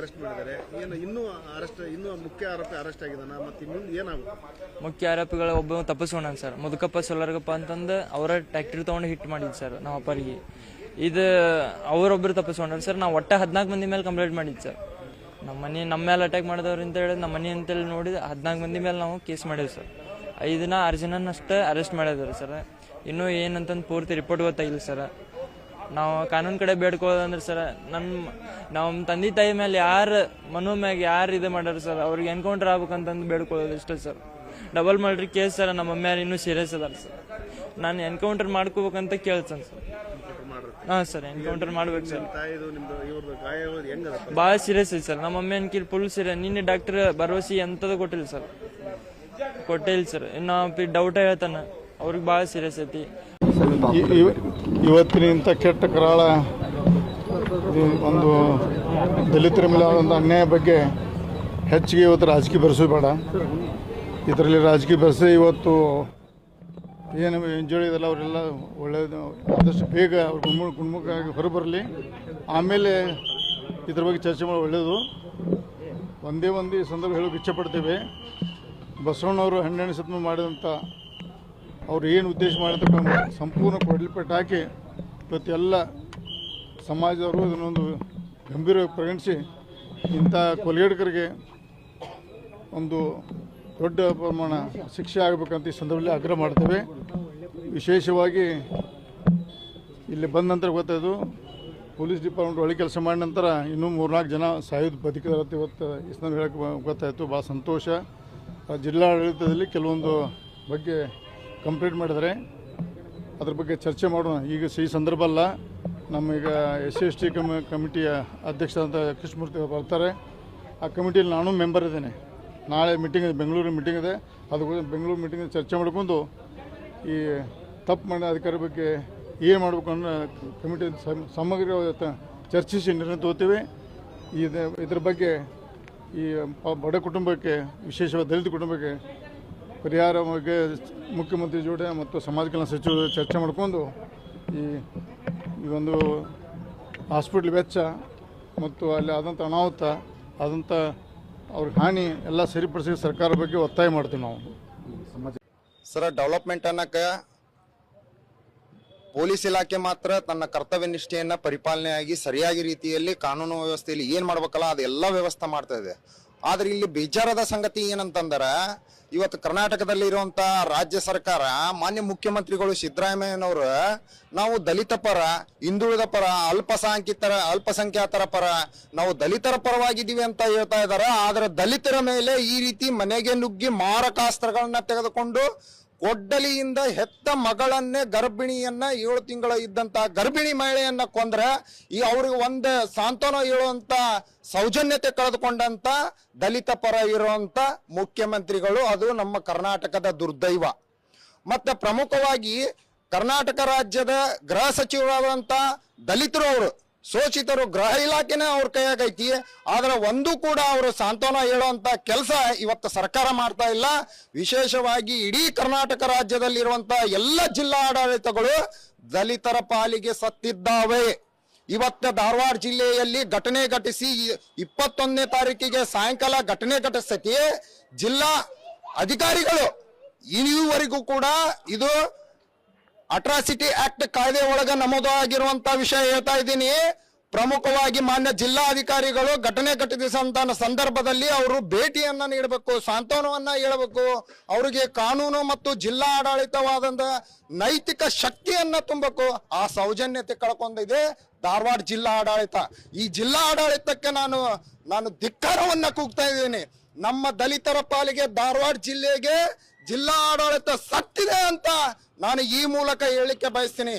Arrest ಮಾಡಿದ್ದಾರೆ. ಏನು ಇನ್ನೂ ಅರೆಸ್ಟ್, ಇನ್ನೂ ಮುಖ್ಯ ಆರೋಪಿ ಅರೆಸ್ಟ್ ಆಗಿದಾನ ಮತ್ತೆ ಇನ್ನೊಂದು ಏನಾಗುತ್ತೆ? ಮುಖ್ಯ ಆರೋಪಿಗಳ ಒಬ್ಬ ತಪ್ಪಿಸೋಣ ಸರ್. ಮುದುಕಪ್ಪ ಸೊಲ್ಲರ್ಗಪ್ಪ ಅಂತಂದು ಅವರ ಟ್ಯಾಕ್ಟ್ರಿ ತಗೊಂಡು ಹಿಟ್ ಮಾಡಿದ್ದು ಸರ್ ನಮ್ಮ ಅಪ್ಪರಿಗೆ. ಇದು ಅವರೊಬ್ಬರು ತಪ್ಪಿಸ್ಕೊಂಡ್ರೆ ಸರ್, ನಾವು ಒಟ್ಟ ಹದಿನಾಲ್ಕು ಮಂದಿ ಮೇಲೆ ಕಂಪ್ಲೇಂಟ್ ಮಾಡಿದ್ದು ಸರ್. ನಮ್ಮ ಮನೆ ನಮ್ಮ ಮೇಲೆ ಅಟ್ಯಾಕ್ ಮಾಡಿದವ್ರು ಅಂತ ಹೇಳಿ ನಮ್ಮ ಮನೆ ಅಂತೇಳಿ ನೋಡಿ ಹದಿನಾಲ್ಕು ಮಂದಿ ಮೇಲೆ ನಾವು ಕೇಸ್ ಮಾಡಿದ್ವಿ ಸರ್. ಐದು ದಿನ ಆರು ಜನನಷ್ಟೇ ಅರೆಸ್ಟ್ ಮಾಡಿದ್ರು ಸರ್. ಇನ್ನೂ ಏನಂತಂದು ಪೂರ್ತಿ ರಿಪೋರ್ಟ್ ಗೊತ್ತಾಗಿಲ್ಲ ಸರ್. ನಾವು ಕಾನೂನು ಕಡೆ ಬೇಡ್ಕೊಳ್ಳೋದಂದ್ರೆ ಸರ್ ನಮ್ಮ ನಮ್ಮ ತಂದೆ ತಾಯಿ ಮೇಲೆ ಯಾರು ಮನು ಮ್ಯಾಗ ಯಾರು ಇದು ಮಾಡ್ಯಾರ ಸರ್, ಅವ್ರಿಗೆ ಎನ್ಕೌಂಟರ್ ಆಗ್ಬೇಕಂತಂದು ಬೇಡ್ಕೊಳ್ಳೋದು ಇಷ್ಟೇ sir. Double murder case sir, ನಮ್ಮ ಮಮ್ಮಿಯಾರು ಇನ್ನೂ ಸೀರಿಯಸ್ ಅದಾರ ಸರ್. ನಾನು ಎನ್ಕೌಂಟರ್ ಮಾಡ್ಕೋಬೇಕಂತ ಕೇಳ್ತಾನೆ ಸರ್. ಹಾಂ ಸರ್ ಎನ್ಕೌಂಟರ್ ಮಾಡ್ಬೇಕು ಸರ್. ಭಾಳ ಸೀರಿಯಸ್ ಐತಿ ಸರ್. ನಮ್ಮ ಮಮ್ಮಿ ಅನ್ಕಿಲ್ ಫುಲ್ ಸೀರಿಯಸ್ ನಿನ್ನೆ ಡಾಕ್ಟರ್ ಭರವಸೆ ಎಂಥದ್ದು ಕೊಟ್ಟಿಲ್ಲ ಸರ್. ಕೊಟ್ಟಿಲ್ಲ ಸರ್. ಇನ್ನು ಡೌಟ್ ಹೇಳ್ತಾನೆ. ಅವ್ರಿಗೆ ಭಾಳ ಸೀರಿಯಸ್ ಐತಿ. ಇ- ಇವ- ಇವತ್ತಿನ ಇಂಥ ಕೆಟ್ಟ ಕರಾಳ ಒಂದು ದಲಿತರ ಮೇಲೆ ಆದಂಥ ಅನ್ಯಾಯ ಬಗ್ಗೆ ಹೆಚ್ಚಿಗೆ ಇವತ್ತು ರಾಜಕೀಯ ಬೆರೆಸೋದು ಬೇಡ. ಇದರಲ್ಲಿ ರಾಜಕೀಯ ಬೆರೆಸಿ ಇವತ್ತು ಏನು ಎಂಜಾಯ್ ಇದಲ್ಲ ಅವರೆಲ್ಲ ಒಳ್ಳೆಯದು ಆದಷ್ಟು ಬೇಗ ಅವ್ರು ಗುಣ್ಮುಖ ಗುಣ್ಮುಖವಾಗಿ ಹೊರಬರಲಿ. ಆಮೇಲೆ ಇದ್ರ ಬಗ್ಗೆ ಚರ್ಚೆ ಮಾಡೋದು ಒಳ್ಳೆಯದು ಒಂದೇ ಒಂದು ಈ ಸಂದರ್ಭ ಹೇಳೋಕೆ ಇಚ್ಛೆಪಡ್ತೇವೆ ಬಸವಣ್ಣವರು ಹನ್ನೆರಡು ಸತ್ಮ ಮಾಡಿದಂಥ ಅವ್ರು ಏನು ಉದ್ದೇಶ ಮಾಡಿರ್ತಕ್ಕಂಥ ಸಂಪೂರ್ಣ ಕೊಡಲಿಪಟ್ಟು ಹಾಕಿ ಇವತ್ತು ಎಲ್ಲ ಸಮಾಜದವರು ಇದನ್ನೊಂದು ಗಂಭೀರವಾಗಿ ಪರಿಗಣಿಸಿ ಇಂಥ ಕೊಲೆಗಡಕರಿಗೆ ಒಂದು ದೊಡ್ಡ ಪ್ರಮಾಣ ಶಿಕ್ಷೆ ಆಗಬೇಕಂತ ಈ ಸಂದರ್ಭದಲ್ಲಿ ಆಗ್ರಹ ಮಾಡ್ತೇವೆ. ವಿಶೇಷವಾಗಿ ಇಲ್ಲಿ ಬಂದ ನಂತರ ಗೊತ್ತಾಯಿತು, ಪೊಲೀಸ್ ಡಿಪಾರ್ಟ್ಮೆಂಟ್ ಒಳಗೆ ಕೆಲಸ ಮಾಡಿದ ನಂತರ ಇನ್ನೂ ಮೂರ್ನಾಲ್ಕು ಜನ ಸಾಯೋದು ಬದುಕಿದಾರತ್ತೆ ಇವತ್ತು ಸಂದರ್ಭ ಹೇಳಕ್ಕೆ ಗೊತ್ತಾಯಿತು. ಭಾಳ ಸಂತೋಷ. ಜಿಲ್ಲಾಡಳಿತದಲ್ಲಿ ಕೆಲವೊಂದು ಬಗ್ಗೆ ಕಂಪ್ಲೇಂಟ್ ಮಾಡಿದರೆ ಅದ್ರ ಬಗ್ಗೆ ಚರ್ಚೆ ಮಾಡೋಣ. ಈಗ ಈ ಸಂದರ್ಭ ಅಲ್ಲ. ನಮ್ಮೀಗ ಎಸ್ ಸಿ ಎಸ್ ಟಿ ಕಮಿ, ಕಮಿಟಿಯ ಅಧ್ಯಕ್ಷರಾದಂಥ ಕೃಷ್ಣಮೂರ್ತಿ ಅವರು ಬರ್ತಾರೆ. ಆ ಕಮಿಟಿಯಲ್ಲಿ ನಾನು ಮೆಂಬರ್ ಇದ್ದೇನೆ. ನಾಳೆ ಮೀಟಿಂಗ್ ಇದೆ, ಬೆಂಗಳೂರು ಮೀಟಿಂಗ್ ಇದೆ. ಅದಕ್ಕೆ ಬೆಂಗಳೂರು ಮೀಟಿಂಗ್ ಚರ್ಚೆ ಮಾಡ್ಕೊಂಡು ಈ ತಪ್ಪು ಮಾಡಿದ ಅಧಿಕಾರಿ ಬಗ್ಗೆ ಏನು ಮಾಡಬೇಕು ಅನ್ನೋ ಕಮಿಟಿ ಸಮಗ್ರ ಚರ್ಚಿಸಿ ನಿರ್ಣಯ ತಗೋತೀವಿ. ಇದು, ಇದ್ರ ಬಗ್ಗೆ ಈ ಬಡ ಕುಟುಂಬಕ್ಕೆ ವಿಶೇಷವಾದ ದಲಿತ ಕುಟುಂಬಕ್ಕೆ ಪರಿಹಾರ ಬಗ್ಗೆ ಮುಖ್ಯಮಂತ್ರಿ ಜೊತೆ ಮತ್ತು ಸಮಾಜ ಕಲ್ಯಾಣ ಸಚಿವರು ಚರ್ಚೆ ಮಾಡಿಕೊಂಡು ಈ ಒಂದು ಹಾಸ್ಪಿಟ್ಲ್ ವೆಚ್ಚ ಮತ್ತು ಅಲ್ಲಿ ಆದಂಥ ಅನಾಹುತ, ಆದಂಥ ಅವ್ರ ಹಾನಿ ಎಲ್ಲ ಸರಿಪಡಿಸಿ ಸರ್ಕಾರ ಬಗ್ಗೆ ಒತ್ತಾಯ ಮಾಡ್ತೀವಿ ನಾವು. ಸಮಾಜ ಸರ, ಡೆವಲಪ್ಮೆಂಟ್ ಅನ್ನಕ ಪೊಲೀಸ್ ಇಲಾಖೆ ಮಾತ್ರ ತನ್ನ ಕರ್ತವ್ಯ ನಿಷ್ಠೆಯನ್ನ ಪರಿಪಾಲನೆಯಾಗಿ ಸರಿಯಾಗಿ ರೀತಿಯಲ್ಲಿ ಕಾನೂನು ವ್ಯವಸ್ಥೆಯಲ್ಲಿ ಏನು ಮಾಡ್ಬೇಕಲ್ಲ ಅದೆಲ್ಲ ವ್ಯವಸ್ಥೆ ಮಾಡ್ತಾ ಇದೆ. ಆದ್ರೆ ಇಲ್ಲಿ ಬೇಜಾರದ ಸಂಗತಿ ಏನಂತಂದ್ರೆ, ಇವತ್ತು ಕರ್ನಾಟಕದಲ್ಲಿ ಇರುವಂತ ರಾಜ್ಯ ಸರ್ಕಾರ, ಮಾನ್ಯ ಮುಖ್ಯಮಂತ್ರಿಗಳು ಸಿದ್ದರಾಮಯ್ಯನವರು ನಾವು ದಲಿತ ಪರ, ಹಿಂದುಳಿದ ಪರ ಅಲ್ಪಸಂಖ್ಯಾತರ ಅಲ್ಪಸಂಖ್ಯಾತರ ಪರ ನಾವು ದಲಿತರ ಪರವಾಗಿದ್ದೀವಿ ಅಂತ ಹೇಳ್ತಾ ಇದ್ದಾರೆ. ಆದ್ರೆ ದಲಿತರ ಮೇಲೆ ಈ ರೀತಿ ಮನೆಗೆ ನುಗ್ಗಿ ಮಾರಕಾಸ್ತ್ರಗಳನ್ನ ತೆಗೆದುಕೊಂಡು ಕೊಡ್ಡಲಿಯಿಂದ ಹೆತ್ತ ಮಗಳನ್ನೇ ಗರ್ಭಿಣಿಯನ್ನ ಏಳು ತಿಂಗಳ ಇದ್ದಂತ ಗರ್ಭಿಣಿ ಮಹಿಳೆಯನ್ನ ಕೊಂದ್ರೆ ಈ ಅವ್ರಿಗೆ ಒಂದು ಸಾಂತ್ವನ ಹೇಳುವಂತ ಸೌಜನ್ಯತೆ ಕಳೆದುಕೊಂಡಂತ ದಲಿತ ಪರ ಇರುವಂತ ಮುಖ್ಯಮಂತ್ರಿಗಳು ಅದು ನಮ್ಮ ಕರ್ನಾಟಕದ ದುರ್ದೈವ. ಮತ್ತೆ ಪ್ರಮುಖವಾಗಿ ಕರ್ನಾಟಕ ರಾಜ್ಯದ ಗೃಹ ಸಚಿವರಾದಂತ ದಲಿತರು ಅವರು. ಶೋಷಿತರು ಗೃಹ ಇಲಾಖೆನೇ ಅವ್ರ ಕೈಯಾಗೈತಿ ಆದ್ರೆ ಒಂದು ಕೂಡ ಅವರು ಸಾಂತ್ವನ ಹೇಳುವಂತ ಕೆಲಸ ಇವತ್ತು ಸರ್ಕಾರ ಮಾಡ್ತಾ ಇಲ್ಲ. ವಿಶೇಷವಾಗಿ ಇಡೀ ಕರ್ನಾಟಕ ರಾಜ್ಯದಲ್ಲಿರುವಂತ ಎಲ್ಲ ಜಿಲ್ಲಾ ಆಡಳಿತಗಳು ದಲಿತರ ಪಾಲಿಗೆ ಸತ್ತಿದ್ದಾವೆ. ಇವತ್ತು ಧಾರವಾಡ ಜಿಲ್ಲೆಯಲ್ಲಿ ಘಟನೆ ಘಟಿಸಿ ಇಪ್ಪತ್ತೊಂದನೇ ತಾರೀಕಿಗೆ ಸಾಯಂಕಾಲ ಘಟನೆ ಘಟಿಸ್ತೈತಿ ಜಿಲ್ಲಾ ಅಧಿಕಾರಿಗಳು ಇಲ್ಲಿವರೆಗೂ ಕೂಡ ಇದು ಅಟ್ರಾಸಿಟಿ ಆಕ್ಟ್ ಕಾಯ್ದೆ ಒಳಗ ನಮೋದು ಆಗಿರುವಂತ ವಿಷಯ ಹೇಳ್ತಾ ಇದ್ದೀನಿ. ಪ್ರಮುಖವಾಗಿ ಮಾನ್ಯ ಜಿಲ್ಲಾಧಿಕಾರಿಗಳು ಘಟನೆ ಘಟಿಸಿದಂತ ಸಂದರ್ಭದಲ್ಲಿ ಅವರು ಭೇಟಿಯನ್ನ ನೀಡಬೇಕು, ಸಾಂತ್ವನವನ್ನ ಹೇಳಬೇಕು. ಅವರಿಗೆ ಕಾನೂನು ಮತ್ತು ಜಿಲ್ಲಾ ಆಡಳಿತವಾದಂತ ನೈತಿಕ ಶಕ್ತಿಯನ್ನ ತುಂಬಬೇಕು. ಆ ಸೌಜನ್ಯತೆ ಕಳ್ಕೊಂಡಿದೆ ಧಾರವಾಡ ಜಿಲ್ಲಾ ಆಡಳಿತ. ಈ ಜಿಲ್ಲಾ ಆಡಳಿತಕ್ಕೆ ನಾನು ನಾನು ಧಿಕ್ಕಾರವನ್ನ ಕೂಗ್ತಾ ಇದ್ದೀನಿ. ನಮ್ಮ ದಲಿತರ ಪಾಲಿಗೆ ಧಾರವಾಡ ಜಿಲ್ಲೆಗೆ ಜಿಲ್ಲಾ ಆಡಳಿತ ಸತ್ತಿದೆ ಅಂತ ನಾನು ಈ ಮೂಲಕ ಹೇಳಲಿಕ್ಕೆ ಬಯಸ್ತೀನಿ.